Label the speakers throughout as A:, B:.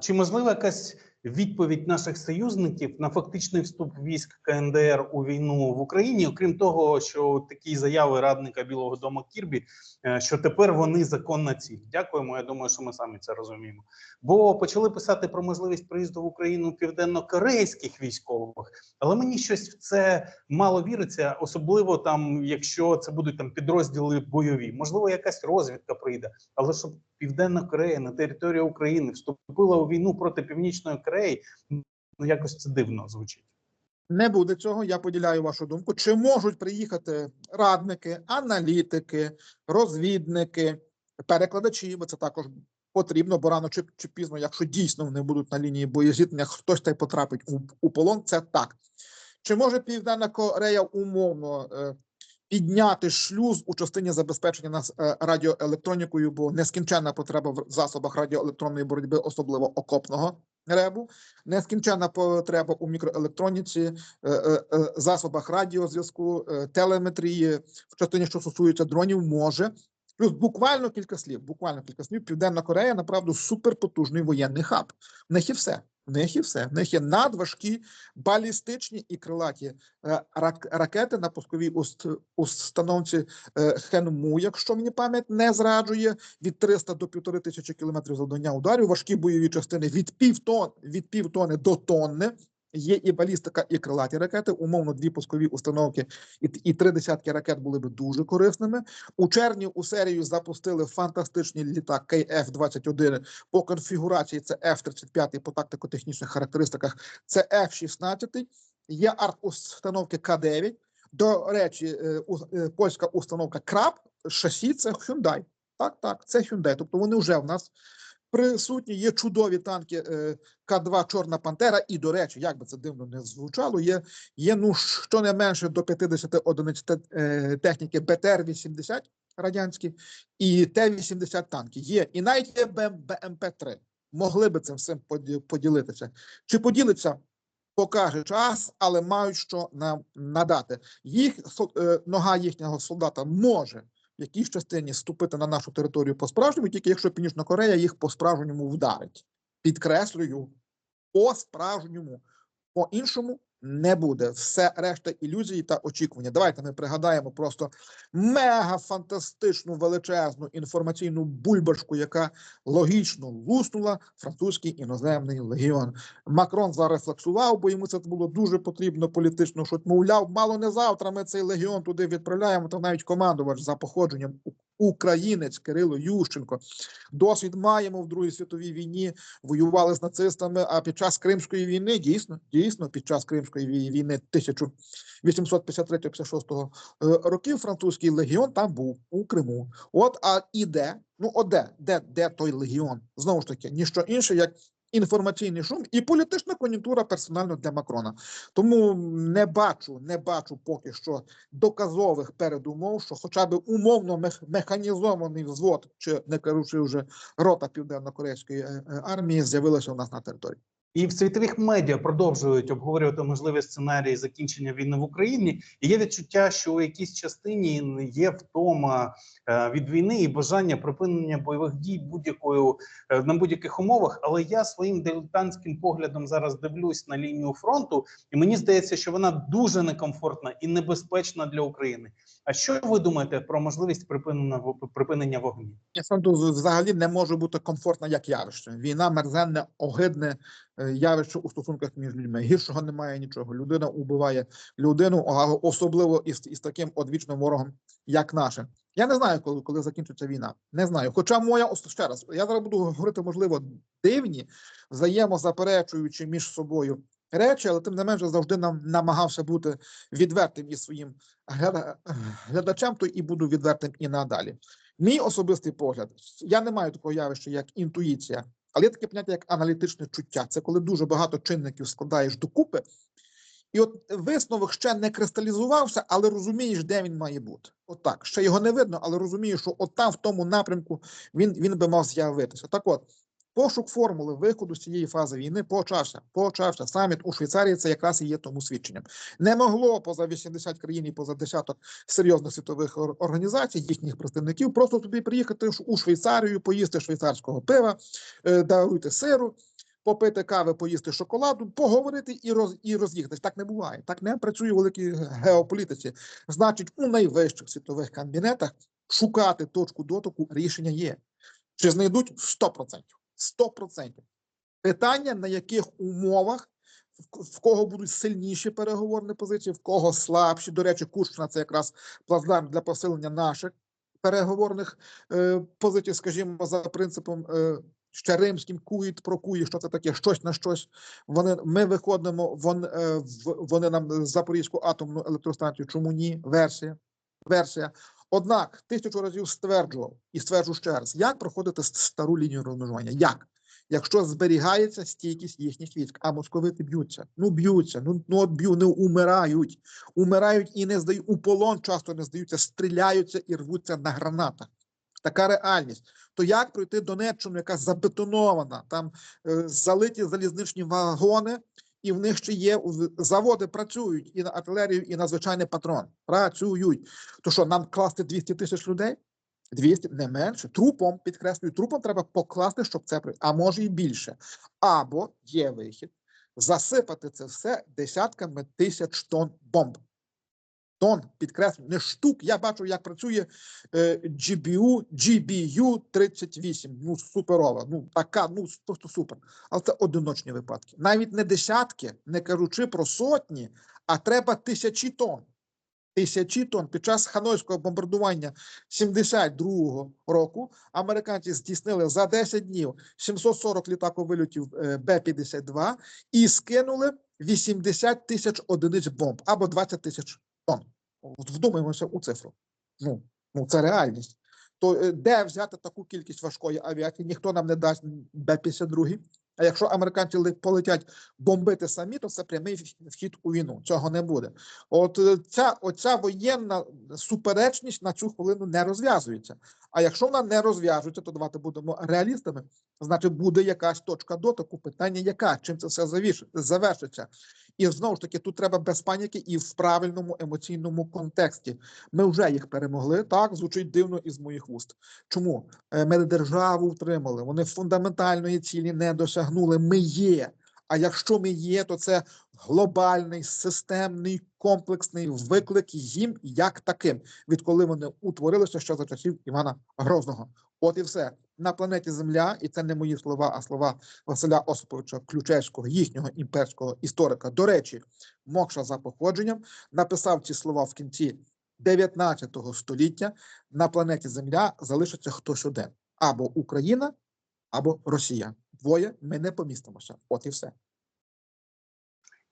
A: чи можлива якась відповідь наших союзників на фактичний вступ військ КНДР у війну в Україні, окрім того, що такі заяви радника Білого Дому Кірбі, е, що тепер вони законна ціль. Дякуємо. Я думаю, що ми самі це розуміємо. Бо почали писати про можливість приїзду в Україну південно-корейських військових, але мені щось в це мало віриться, особливо там, якщо це будуть там підрозділи бойові. Можливо, якась розвідка прийде, але щоб Південна Корея на територію України вступила у війну проти Північної Кореї, ну якось це дивно звучить.
B: Не буде цього. Я поділяю вашу думку. Чи можуть приїхати радники, аналітики, розвідники, перекладачі? Бо це також потрібно, бо рано чи, чи пізно, якщо дійсно вони будуть на лінії боєзіткнення, хтось та й потрапить у, у полон. Це так. Чи може Південна Корея умовно е, підняти шлюз у частині забезпечення нас е, радіоелектронікою, бо нескінченна потреба в засобах радіоелектронної боротьби, особливо окопного ребу, нескінченна потреба у мікроелектроніці, е, е, е, засобах радіозв'язку, телеметрії в частині, що стосується дронів, може. Плюс буквально кілька слів. Буквально кілька слів. Південна Корея направду суперпотужний воєнний хаб. В них і все. В них і все. В них є надважкі балістичні і крилаті е, рак- ракети на пусковій уст, установці е, Хенму, якщо мені пам'ять не зраджує, від 300 до 1500 тисячі кілометрів завдання ударів, важкі бойові частини від півтон від півтони до тонни. Є і балістика, і крилаті ракети. Умовно, дві пускові установки і, і три десятки ракет були би дуже корисними. У червні у серію запустили фантастичний літак KF-21 по конфігурації. Це F-35 по тактико-технічних характеристиках. Це F-16. Є арт-установки К-9. До речі, е, е, польська установка Краб шасі це Hyundai. Так, так, це Hyundai. Тобто вони вже в нас присутні. Є чудові танки е, К2 Чорна Пантера. І, до речі, як би це дивно не звучало, є, є ну щонайменше до 50 одиниць е, техніки БТР-80 радянські і Т-80 танки. Є. І навіть є БМП-3. Могли би цим всім поділитися. Чи поділиться? Покаже час, але мають що нам надати. Їх е, нога їхнього солдата може в якійсь частині ступити на нашу територію по справжньому, тільки якщо Північна Корея їх по справжньому вдарить. Підкреслюю, по справжньому, по іншому не буде. Все решта ілюзії та очікування. Давайте ми пригадаємо просто мега фантастичну величезну інформаційну бульбашку, яка логічно луснула французький іноземний легіон. Макрон зарефлексував, бо йому це було дуже потрібно політично. Що мовляв, мало не завтра. Ми цей легіон туди відправляємо. Та навіть командувач за походженням українець Кирило Ющенко. Досвід маємо в Другій світовій війні. Воювали з нацистами. А під час Кримської війни дійсно, дійсно, під час Кримської вій- війни 1853-56 е, років французький легіон там був у Криму. От а і де? Ну, от де, де, де той легіон? Знову ж таки, ніщо інше, як інформаційний шум і політична кон'юнктура персонально для Макрона. Тому не бачу, не бачу поки що доказових передумов, що хоча б умовно мех- механізований взвод, чи не кажучи вже рота південно-корейської е, е, армії, з'явилася у нас на території.
A: І в світових медіа продовжують обговорювати можливі сценарії закінчення війни в Україні. І є відчуття, що у якійсь частині є втома е, від війни і бажання припинення бойових дій будь-якою е, на будь-яких умовах. Але я своїм дилетантським поглядом зараз дивлюсь на лінію фронту, і мені здається, що вона дуже некомфортна і небезпечна для України. А що ви думаєте про можливість припинення припинення вогню?
B: Я фронту з- взагалі не може бути комфортна як явище. Війна мерзенне, огидне е, явище у стосунках між людьми. Гіршого немає нічого. Людина убиває людину, особливо із, із таким одвічним ворогом, як наше. Я не знаю, коли, коли закінчиться війна. Не знаю. Хоча моя ще раз, я зараз буду говорити, можливо, дивні, взаємозаперечуючи між собою речі, але тим не менше завжди нам намагався бути відвертим із своїм глядачем, то і буду відвертим і надалі. Мій особистий погляд, я не маю такого явища, як інтуїція, але є таке поняття, як аналітичне чуття. Це коли дуже багато чинників складаєш докупи, і от висновок ще не кристалізувався, але розумієш, де він має бути. От так. Ще його не видно, але розумієш, що от там, в тому напрямку, він, він би мав з'явитися. Так от, пошук формули виходу з цієї фази війни почався. Почався. Саміт у Швейцарії це якраз і є тому свідченням. Не могло поза 80 країн і поза десяток серйозних світових організацій, їхніх представників, просто туди приїхати у Швейцарію, поїсти швейцарського пива, е, даруйте сиру, попити кави, поїсти шоколаду, поговорити і роз і роз'їхатись. Так не буває. Так не працює в великій геополітиці. Значить, у найвищих світових кабінетах шукати точку дотику рішення є. Чи знайдуть 100%. 100%. Питання, на яких умовах, в кого будуть сильніші переговорні позиції, в кого слабші. До речі, Курщина це якраз плацдарм для посилення наших переговорних е, позицій, скажімо, за принципом е, ще римським куїт про куї, що це таке, щось на щось. Вони ми виходимо, вон, е, вони нам Запорізьку атомну електростанцію. Чому ні? Версія. Версія. Однак тисячу разів стверджував і стверджу ще раз, як проходити стару лінію розмежування? Як? Якщо зберігається стійкість їхніх військ, а московити б'ються, ну б'ються, ну, ну от б'ю, не умирають, умирають і не здають у полон, часто не здаються, стріляються і рвуться на гранатах. Така реальність. То як пройти Донеччину, яка забетонована, там е, залиті залізничні вагони, і в них ще є заводи працюють і на артилерію, і на звичайний патрон. Працюють. То що нам класти 200 тисяч людей? 200, не менше. Трупом, підкреслюю, трупом треба покласти, щоб це а може і більше. Або є вихід засипати це все десятками тисяч тонн бомб. Тон, підкреслюю, не штук. Я бачу, як працює GBU, GBU 38. Ну, суперова. Ну, така, ну просто супер. Але це одиночні випадки. Навіть не десятки, не кажучи про сотні, а треба тисячі тонн. Тисячі тонн під час ханойського бомбардування 72-го року американці здійснили за 10 днів 740 літаковильотів е, Б-52 і скинули 80 тисяч одиниць бомб або 20 тисяч тонн. Вдумаємося у цифру. Ну, ну це реальність. То е, де взяти таку кількість важкої авіації? Ніхто нам не дасть Б-52. А якщо американці полетять бомбити самі, то це прямий вхід у війну. Цього не буде. От е, ця оця воєнна суперечність на цю хвилину не розв'язується. А якщо вона не розв'яжується, то давайте будемо реалістами. Значить, буде якась точка дотику. Питання, яка чим це все завершиться. І знову ж таки, тут треба без паніки і в правильному емоційному контексті. Ми вже їх перемогли. Так звучить дивно із моїх вуст. Чому Е, ми державу втримали? Вони фундаментальної цілі не досягнули. Ми є. А якщо ми є, то це глобальний, системний, комплексний виклик їм як таким, відколи вони утворилися ще за часів Івана Грозного. От і все на планеті Земля, і це не мої слова, а слова Василя Осиповича Ключевського, їхнього імперського історика. До речі, Мокша за походженням написав ці слова в кінці 19 століття. На планеті Земля залишиться хтось один або Україна, або Росія. Двоє ми не помістимося. От і все.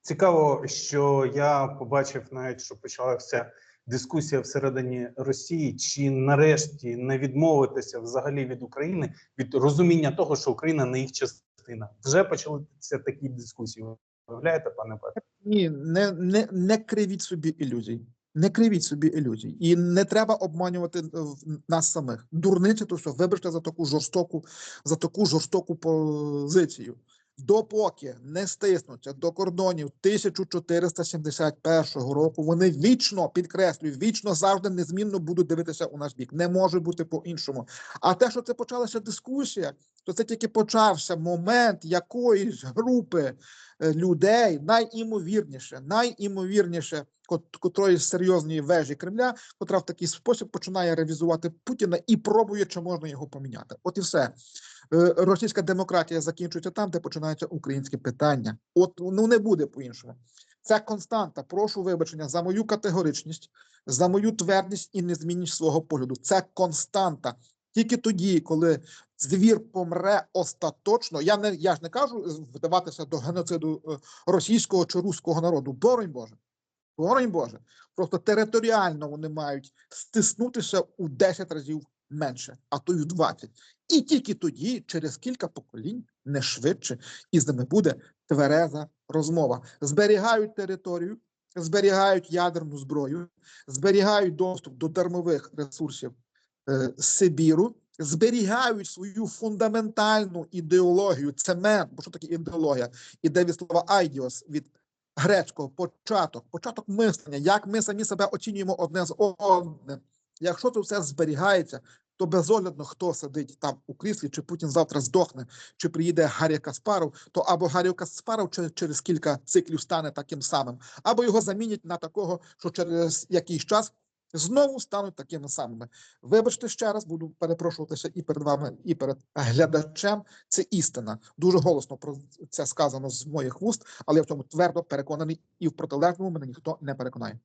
A: Цікаво, що я побачив навіть, що почалася дискусія всередині Росії, чи нарешті не відмовитися взагалі від України від розуміння того, що Україна не їх частина. Вже почалися такі дискусії. Виявляєте, пане Петре?
B: Ні, не, не, не кривіть собі ілюзій. Не кривіть собі ілюзій. І не треба обманювати е, нас самих. Дурниці, то все, вибачте за таку жорстоку, за таку жорстоку позицію. Допоки не стиснуться до кордонів 1471 року, вони вічно підкреслюю, вічно завжди незмінно будуть дивитися у наш бік. Не може бути по-іншому. А те, що це почалася дискусія, то це тільки почався момент якоїсь групи людей, найімовірніше, найімовірніше, кот- котрої серйозної вежі Кремля, котра в такий спосіб починає ревізувати Путіна і пробує, чи можна його поміняти. От і все. Е, Російська демократія закінчується там, де починаються українські питання. От ну не буде по-іншому. Це константа. Прошу вибачення за мою категоричність, за мою твердість і незмінність свого погляду. Це константа. Тільки тоді, коли звір помре остаточно, я не я ж не кажу вдаватися до геноциду е, російського чи руського народу. Боронь Боже. Боронь Боже. Просто територіально вони мають стиснутися у 10 разів менше, а то й в 20. І тільки тоді, через кілька поколінь, не швидше, і з ними буде твереза розмова. Зберігають територію, зберігають ядерну зброю, зберігають доступ до дармових ресурсів Сибіру, зберігають свою фундаментальну ідеологію, цемент, бо що таке ідеологія? Іде від слова айдіос від грецького початок, початок мислення, як ми самі себе оцінюємо одне з одним. Якщо це все зберігається, то безоглядно хто сидить там у кріслі, чи Путін завтра здохне, чи приїде Гаррі Каспаров, то або Гаррі Каспаров че- через кілька циклів стане таким самим, або його замінять на такого, що через якийсь час знову стануть такими самими. Вибачте ще раз, буду перепрошуватися і перед вами, і перед глядачем. Це істина. Дуже голосно про це сказано з моїх вуст, але я в цьому твердо переконаний, і в протилежному мене ніхто не переконає.